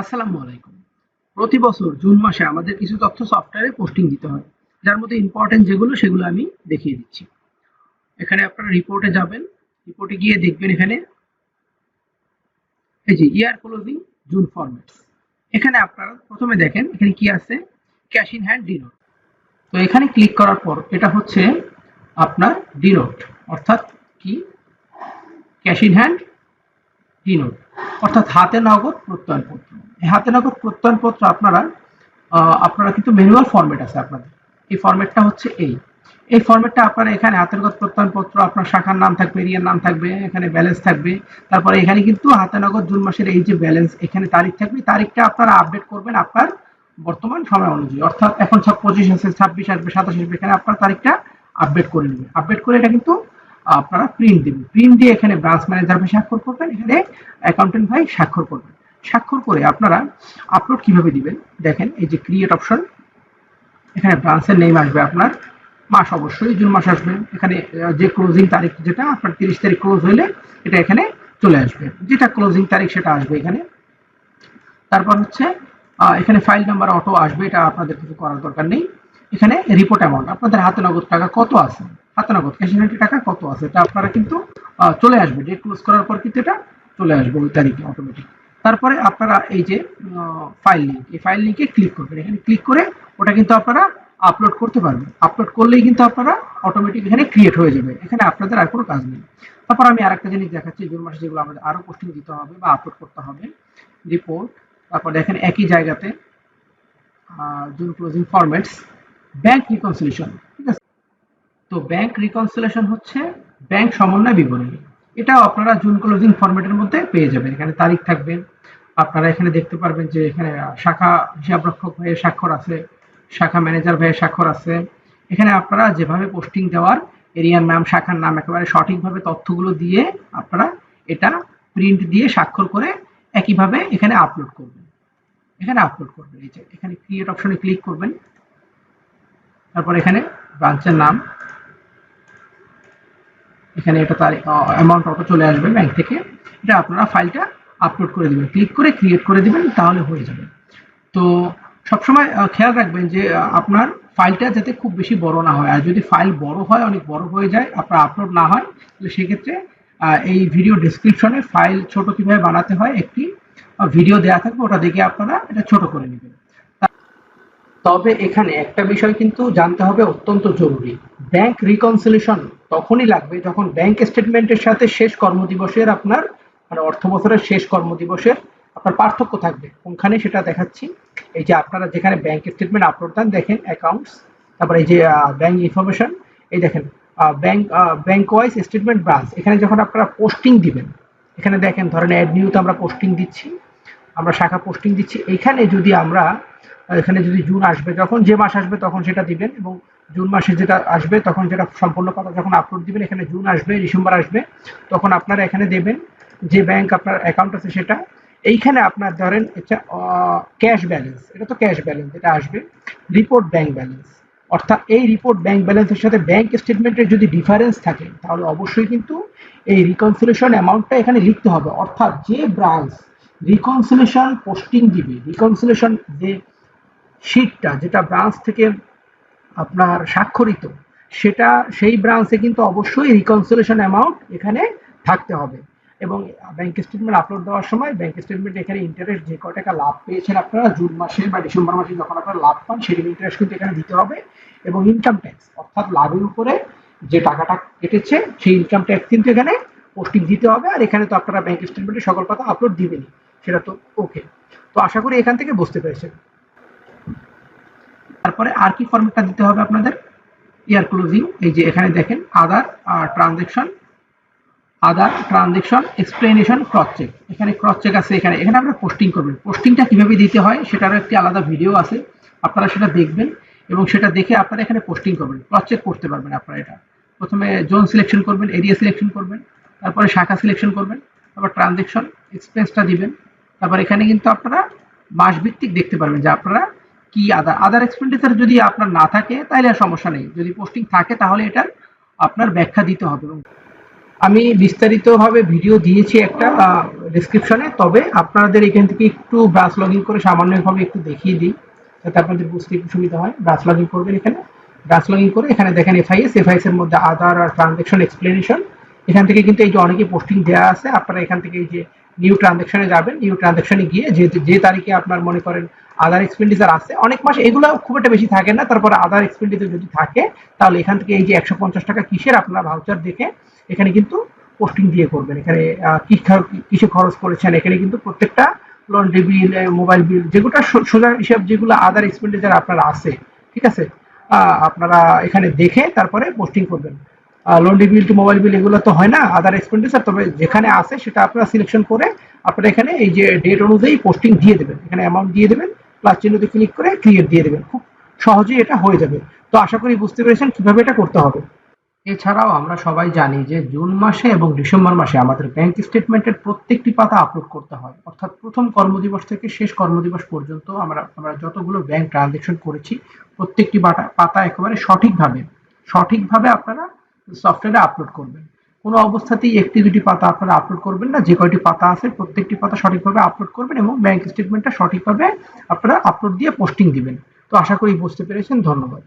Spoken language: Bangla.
আসসালামু আলাইকুম। প্রতি বছর জুন মাসে আমাদের কিছু তথ্য সফটওয়্যারে পোস্টিং দিতে হয়, যার মধ্যে ইম্পর্টেন্ট যেগুলো সেগুলো আমি দেখিয়ে দিচ্ছি। এখানে আপনারা রিপোর্টে যাবেন রিপোর্টে গিয়ে দেখবেন এখানে এই যে ইয়ার ক্লোজিং জুন ফরম্যাটস এখানে আপনারা প্রথমে দেখেন এখানে কি আছে? ক্যাশ ইন হ্যান্ড ডিনোট তো এখানে ক্লিক করার পর এটা হচ্ছে আপনার ডিনোট অর্থাৎ কি? ক্যাশ ইন হ্যান্ড ডিনোট অর্থাৎ হাতে নগদ প্রত্যয়নপত্র। এই হাতে নগদ প্রত্যয়নপত্র আপনারা আপনারা কিন্তু ম্যানুয়াল ফরম্যাট আছে আপনাদের। এই ফরম্যাটটা হচ্ছে এই। এই ফরম্যাটটা আপনারা এখানে হাতে নগদ প্রত্যয়নপত্র, আপনার শাখার নাম থাকবে এরিয়ার নাম থাকবে, এখানে ব্যালেন্স থাকবে। তারপরে এখানে কিন্তু হাতে নগদ জুন মাসের এই যে ব্যালেন্স এখানে তারিখ থাকবে। তারিখটা আপনারা আপডেট করবেন আপনার বর্তমান সময় অনুযায়ী। অর্থাৎ এখন সব পঁচিশ আছে ছাব্বিশ আসবে, সাতাশ আসবে, এখানে আপনার তারিখটা আপডেট করে নেবেন। আপডেট করে এটা কিন্তু আপনারা প্রিন্ট দিবেন। প্রিন্ট দিয়ে এখানে ব্রাঞ্চ ম্যানেজার ভাই স্বাক্ষর করবেন, এখানে অ্যাকাউন্টেন্ট ভাই স্বাক্ষর করবেন। স্বাক্ষর করে আপনারা আপলোড কীভাবে দিবেন? দেখেন, এই যে ক্রিয়েট অপশন এখানে ব্রাঞ্চের নেম আসবে আপনার, মাস অবশ্যই, জুন মাস আসবে। এখানে যে ক্লোজিং তারিখ যেটা, আপনার তিরিশ তারিখ ক্লোজ হলে এটা এখানে চলে আসবে। যেটা ক্লোজিং তারিখ সেটা আসবে এখানে। তারপর হচ্ছে এখানে ফাইল নাম্বার অটো আসবে, এটা আপনাদের কিছু করার দরকার নেই। এখানে রিপোর্ট অ্যামাউন্ট আপনাদের হাতে নগদ টাকা কত আছে? হাতে নগদ ক্যাশিনারি টাকা কত আছে? এটা আপনারা কিন্তু চলে আসবে। ডেট ক্লোজ করার পর কিন্তু এটা চলে আসবে ওই তারিখে অটোমেটিক তারপরে আপনারা এই যে ফাইল লিঙ্ক এই ফাইল লিঙ্কে ক্লিক করবেন। এখানে ক্লিক করে ওটা কিন্তু আপনারা আপলোড করতে পারবেন। আপলোড করলেই কিন্তু আপনারা অটোমেটিক এখানে ক্রিয়েট হয়ে যাবে। এখানে আপনাদের আর কোনো কাজ নেই। তারপর আমি আরেকটা জিনিস দেখাচ্ছি, জুন মাসে যেগুলো আমাদের আরও পোস্টিং দিতে হবে বা আপলোড করতে হবে। রিপোর্ট তারপর দেখেন একই জায়গাতে June closing formats bank reconciliation ঠিক আছে? তো ব্যাংক রিকনসিলেশন হচ্ছে ব্যাংক সমন্বয় বিবরণী। এটাও আপনারা জুন ক্লোজিং ফরম্যাটের মধ্যে পেয়ে যাবেন। এখানে তারিখ থাকবে। আপনারা এখানে দেখতে পারবেন যে এখানে শাখা হিসাবরক্ষক ভাইয়ের স্বাক্ষর আছে, শাখা ম্যানেজার ভাইয়ের স্বাক্ষর আছে। এখানে আপনারা যেভাবে পোস্টিং দেওয়ার এরিয়ার নাম, শাখার নাম, একেবারে সঠিকভাবে তথ্যগুলো দিয়ে আপনারা এটা প্রিন্ট দিয়ে স্বাক্ষর করে একইভাবে এখানে আপলোড করবেন। এখানে আপলোড করবেন। এই যে এখানে ক্রিয়েট অপশনে ক্লিক করবেন। তারপর এখানে ব্রাঞ্চের নাম এখানে এটা তার অ্যামাউন্ট অটো চলে আসবে ব্যাংক থেকে। এটা আপনারা ফাইলটা আপলোড করে দিবেন। ক্লিক করে ক্রিয়েট করে দিবেন, তাহলে হয়ে যাবে। তো সবসময় খেয়াল রাখবেন যে আপনার ফাইলটা যাতে খুব বেশি বড় না হয়। আর যদি ফাইল বড় হয়, অনেক বড় হয়ে যায়, আপনার আপলোড না হয়, তাহলে সেক্ষেত্রে এই ভিডিও ডিসক্রিপশনে ফাইল ছোট কীভাবে বানাতে হয়, একটি ভিডিও দেওয়া থাকবে, ওটা দেখে আপনারা এটা ছোট করে নেবেন। তবে এখানে একটা বিষয় কিন্তু জানতে হবে অত্যন্ত জরুরি। ব্যাংক রিকনসিলেশন তখনই লাগবে যখন ব্যাংক স্টেটমেন্টের সাথে শেষ কর্মদিবসের আপনার মানে অর্থ বছরের শেষ কর্মদিবসের আপনার পার্থক্য থাকবে। কোনখানে সেটা দেখাচ্ছি। এই যে আপনারা যেখানে ব্যাংক স্টেটমেন্ট আপলোড দেন, দেখেন অ্যাকাউন্টস তারপরে এই যে ব্যাংক ইনফরমেশন এই দেখেন bank bank wise statement branch এখানে যখন আপনারা পোস্টিং দিবেন, এখানে দেখেন ধরেন অ্যাড নিউতে আমরা পোস্টিং দিচ্ছি, আমরা শাখা পোস্টিং দিচ্ছি। এখানে যদি আমরা এখানে যদি জুন আসবে, যখন যে মাস আসবে তখন সেটা দিবেন এবং জুন মাসে যেটা আসবে তখন যেটা সম্পূর্ণ কথা যখন আপলোড দিবেন, এখানে জুন আসবে, ডিসেম্বর আসবে, তখন আপনারা এখানে দেবেন যে ব্যাংক আপনার অ্যাকাউন্ট আছে সেটা। এইখানে আপনার ধরেন এটা ক্যাশ ব্যালেন্স এটা তো ক্যাশ ব্যালেন্স এটা আসবে রিপোর্ট ব্যাংক ব্যালেন্স অর্থাৎ এই রিপোর্ট ব্যাংক ব্যালেন্সের সাথে ব্যাংক স্টেটমেন্টের যদি ডিফারেন্স থাকে, তাহলে অবশ্যই কিন্তু এই রিকনসিলেশন অ্যামাউন্টটা এখানে লিখতে হবে। অর্থাৎ যে ব্রাঞ্চ রিকনসিলেশন পোস্টিং দিবে রিকনসিলেশন যে শিটটা যেটা ব্রাঞ্চ থেকে আপনার স্বাক্ষরিত, সেটা সেই ব্রাঞ্চে কিন্তু অবশ্যই রিকনসিলেশন অ্যামাউন্ট এখানে থাকতে হবে। এবং ব্যাংক স্টেটমেন্ট আপলোড দেওয়ার সময় ব্যাংক স্টেটমেন্ট এখানে ইন্টারেস্ট যে কয় টাকা লাভ পেয়েছেন আপনারা, জুন মাসে বা ডিসেম্বর মাসে যখন আপনারা লাভ পান সেটির ইন্টারেস্ট কিন্তু এখানে দিতে হবে। এবং ইনকাম ট্যাক্স অর্থাৎ লাভের উপরে যে টাকাটা কেটেছে, সেই ইনকাম ট্যাক্স কিন্তু এখানে পোস্টিং দিতে হবে। আর এখানে তো আপনারা ব্যাংক স্টেটমেন্টে সকল কথা আপলোড দিবেনই, সেটা তো ওকে তো আশা করি এখান থেকে বুঝতে পেরেছেন। তারপরে আর কি ফর্মেটটা দিতে হবে আপনাদের? ইয়ার ক্লোজিং এই যে এখানে দেখেন other transaction other transaction explanation cross check এখানে ক্রস চেক আছে, এখানে এখানে আপনারা পোস্টিং করবেন। পোস্টিংটা কীভাবে দিতে হয় সেটারও একটি আলাদা ভিডিও আছে, আপনারা সেটা দেখবেন এবং সেটা দেখে আপনারা এখানে পোস্টিং করবেন। ক্রস চেক করতে পারবেন আপনারা এটা। প্রথমে জোন সিলেকশন করবেন এরিয়া সিলেকশন করবেন, তারপরে শাখা সিলেকশন করবেন, তারপর ট্রানজেকশন এক্সপেন্সটা দিবেন, তারপর এখানে কিন্তু আপনারা মাস ভিত্তিক দেখতে পারবেন যে আপনারা কি আদার আদার এক্সপেন্ডিচার যদি আপনার না থাকে তাহলে আর সমস্যা নেই। যদি পোস্টিং থাকে, তাহলে এটার আপনার ব্যাখ্যা দিতে হবে। আমি বিস্তারিতভাবে ভিডিও দিয়েছি একটা ডিসক্রিপশনে তবে আপনাদের এখান থেকে একটু ব্রাশ লগ করে সামান্যভাবে একটু দেখিয়ে দিই, যাতে আপনাদের বুঝতে একটু সুবিধা হয়। ব্রাশ লগ করবেন এখানে। ব্রাশ লগ করে এখানে দেখেন এফআইএস এফআইএস এর মধ্যে আধার আর ট্রানজ্যাকশন এক্সপ্লেনেশন এখান থেকে কিন্তু এই যে অনেকে পোস্টিং দেওয়া আছে, আপনারা এখান থেকে এই যে নিউ ট্রানজ্যাকশনে যাবেন নিউ ট্রানজ্যাকশনে গিয়ে যে যে তারিখে আপনার মনে করেন আদার এক্সপেন্ডিচার আছে, অনেক মাস এগুলো খুব একটা বেশি থাকে না, তারপরে আদার এক্সপেন্ডিচার যদি থাকে, তাহলে এখান থেকে এই যে একশো পঞ্চাশ টাকা কিসের আপনারা ভাউচার দেখে এখানে কিন্তু পোস্টিং দিয়ে করবেন। এখানে কি কিসে খরচ করেছেন, এখানে কিন্তু প্রত্যেকটা লন্ড্রি বিল মোবাইল বিল যেগুলো সোজা হিসাব যেগুলো আদার এক্সপেন্ডিচার আপনার আছে, ঠিক আছে? আপনারা এখানে দেখে তারপরে পোস্টিং করবেন। Laundry bill to mobile bill এগুলো তো হয় না আদার এক্সপেন্ডিচার তবে যেখানে আছে সেটা আপনারা সিলেকশন করে আপনারা এখানে এই যে ডেট অনুযায়ী পোস্টিং দিয়ে দেবেন। এখানে অ্যামাউন্ট দিয়ে দেবেন প্লাস চিহ্নতে ক্লিক করে ক্রিয়েট দিয়ে দেবেন। খুব সহজেই এটা হয়ে যাবে। তো আশা করি বুঝতে পেরেছেন কীভাবে এটা করতে হবে। এছাড়াও আমরা সবাই জানি যে জুন মাসে এবং ডিসেম্বর মাসে আমাদের ব্যাংক স্টেটমেন্টের প্রত্যেকটি পাতা আপলোড করতে হয়। অর্থাৎ প্রথম কর্মদিবস থেকে শেষ কর্মদিবস পর্যন্ত আমরা আমরা যতগুলো ব্যাংক ট্রানজেকশন করেছি, প্রত্যেকটি পাতা পাতা একেবারে সঠিকভাবে সঠিকভাবে আপনারা সফটওয়্যারে আপলোড করবেন। কোনো অবস্থাতেই একটি, দুটি পাতা আপনারা আপলোড করবেন না। যে কয়টি পাতা আছে, প্রত্যেকটি পাতা সঠিকভাবে আপলোড করবেন এবং ব্যাংক স্টেটমেন্টটা সঠিকভাবে আপনারা আপলোড দিয়ে পোস্টিং দিবেন। তো আশা করি বুঝতে পেরেছেন। ধন্যবাদ।